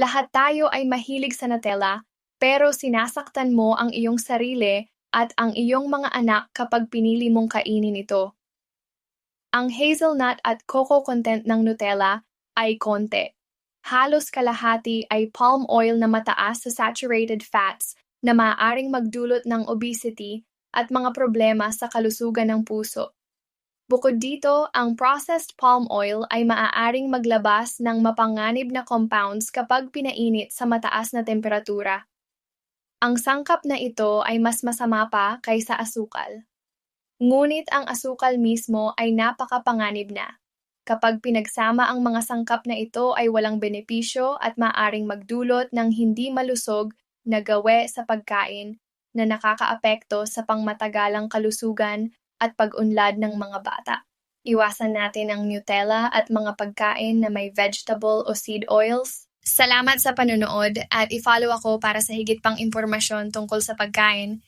Lahat tayo ay mahilig sa Nutella, pero sinasaktan mo ang iyong sarili at ang iyong mga anak kapag pinili mong kainin ito. Ang hazelnut at cocoa content ng Nutella ay konti. Halos kalahati ay palm oil na mataas sa saturated fats na maaaring magdulot ng obesity at mga problema sa kalusugan ng puso. Bukod dito, ang processed palm oil ay maaaring maglabas ng mapanganib na compounds kapag pinainit sa mataas na temperatura. Ang sangkap na ito ay mas masama pa kaysa asukal. Ngunit ang asukal mismo ay napakapanganib na. Kapag pinagsama ang mga sangkap na ito ay walang benepisyo at maaring magdulot ng hindi malusog na gawe sa pagkain na nakakaapekto sa pangmatagalang kalusugan at pag-unlad ng mga bata. Iwasan natin ang Nutella at mga pagkain na may vegetable o seed oils. Salamat sa panonood at i-follow ako para sa higit pang impormasyon tungkol sa pagkain